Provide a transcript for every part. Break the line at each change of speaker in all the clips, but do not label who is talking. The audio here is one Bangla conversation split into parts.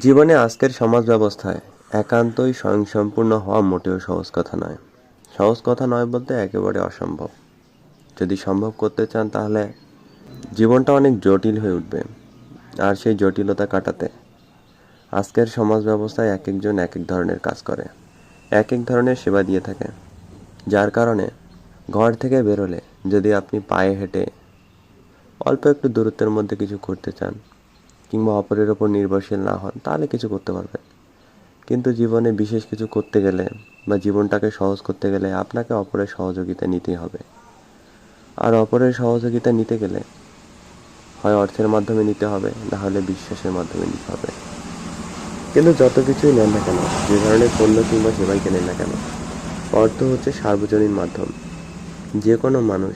জীবনে আজকের সমাজ ব্যবস্থায় একান্তই স্বয়ংসম্পূর্ণ হওয়া মোটেও সহজ কথা নয়। সহজ কথা নয় বলতে একেবারে অসম্ভব। যদি সম্ভব করতে চান তাহলে জীবনটা অনেক জটিল হয়ে উঠবে। আর সেই জটিলতা কাটাতে আজকের সমাজ ব্যবস্থায় এক একজন এক এক ধরনের কাজ করে এক এক ধরনের সেবা দিয়ে থাকে। যার কারণে ঘর থেকে বেরোলে যদি আপনি পায়ে হেঁটে অল্প একটু দূরত্বের মধ্যে কিছু করতে চান কিংবা অপরের ওপর নির্ভরশীল না হন, তাহলে কিছু করতে পারবেন। কিন্তু জীবনে বিশেষ কিছু করতে গেলে বা জীবনটাকে সহজ করতে গেলে আপনাকে অপরের সহযোগিতা নিতেই হবে। আর অপরের সহযোগিতা নিতে গেলে হয় অর্থের মাধ্যমে নিতে হবে, না হলে বিশ্বাসের মাধ্যমে নিতে হবে। কিন্তু যত কিছুই নেন না কেন, যে ধরনের পণ্য কিংবা সেবাই কেনেন না কেন, অর্থ হচ্ছে সার্বজনীন মাধ্যম। যে কোনো মানুষ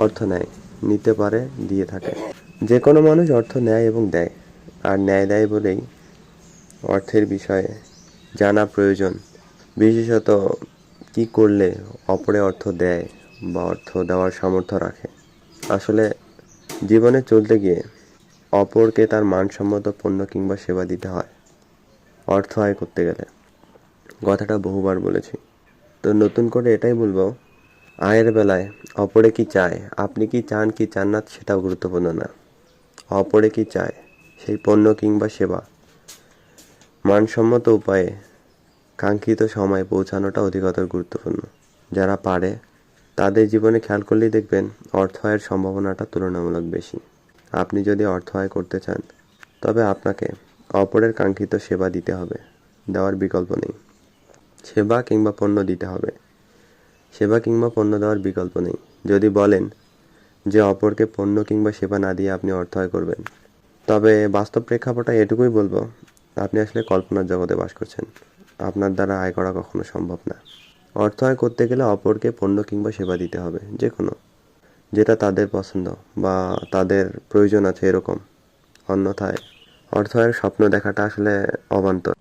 অর্থ নেয়, নিতে পারে, দিয়ে থাকে। যে কোনো মানুষ অর্থ নেয় এবং দেয়। আর ন্যায় দেয় বলেই অর্থের বিষয়ে জানা প্রয়োজন। বিশেষত কি করলে অপরে অর্থ দেয় বা অর্থ দেওয়ার সামর্থ্য রাখে। আসলে জীবনে চলতে গিয়ে অপরকে তার মানসম্মত পণ্য কিংবা সেবা দিতে হয়। অর্থ আয় করতে গেলে। কথাটা বহুবার বলেছি। তো নতুন করে এটাই বলব, আয়ের বেলায় অপরে কি চায়, আপনি কি চান কি চান না, সেটাও গুরুত্বপূর্ণ না। অপরে কি চায়? সেই পণ্য কিংবা সেবা? মানসম্মত উপায়ে কাঙ্ক্ষিত সময়ে পৌঁছানোটা অধিকতর গুরুত্বপূর্ণ। যারা পারে, তাদের জীবনে খেয়াল করলেই দেখবেন অর্থ আয়ের সম্ভাবনাটা তুলনামূলক বেশি। আপনি যদি অর্থ আয় করতে চান, তবে আপনাকে অপরের কাঙ্ক্ষিত সেবা দিতে হবে, দেওয়ার বিকল্প নেই। সেবা কিংবা পণ্য দিতে হবে। সেবা কিংবা পণ্য দেওয়ার বিকল্প নেই। যদি বলেন যে অপরকে পণ্য কিংবা সেবা না দিয়ে আপনি অর্থ আয় করবেন। তবে বাস্তব প্রেক্ষাপটে এটুকুই বলব, আপনি আসলে কল্পনার জগতে বাস করছেন। আপনার দ্বারা আয় করা কখনো সম্ভব না। অর্থ আয় করতে গেলে অপরকে পণ্য কিংবা সেবা দিতে হবে যে কোনো যেটা তাদের পছন্দ বা তাদের প্রয়োজন আছে এরকম। অন্যথায় অর্থ আয়ের স্বপ্ন দেখাটা আসলে অবান্তর।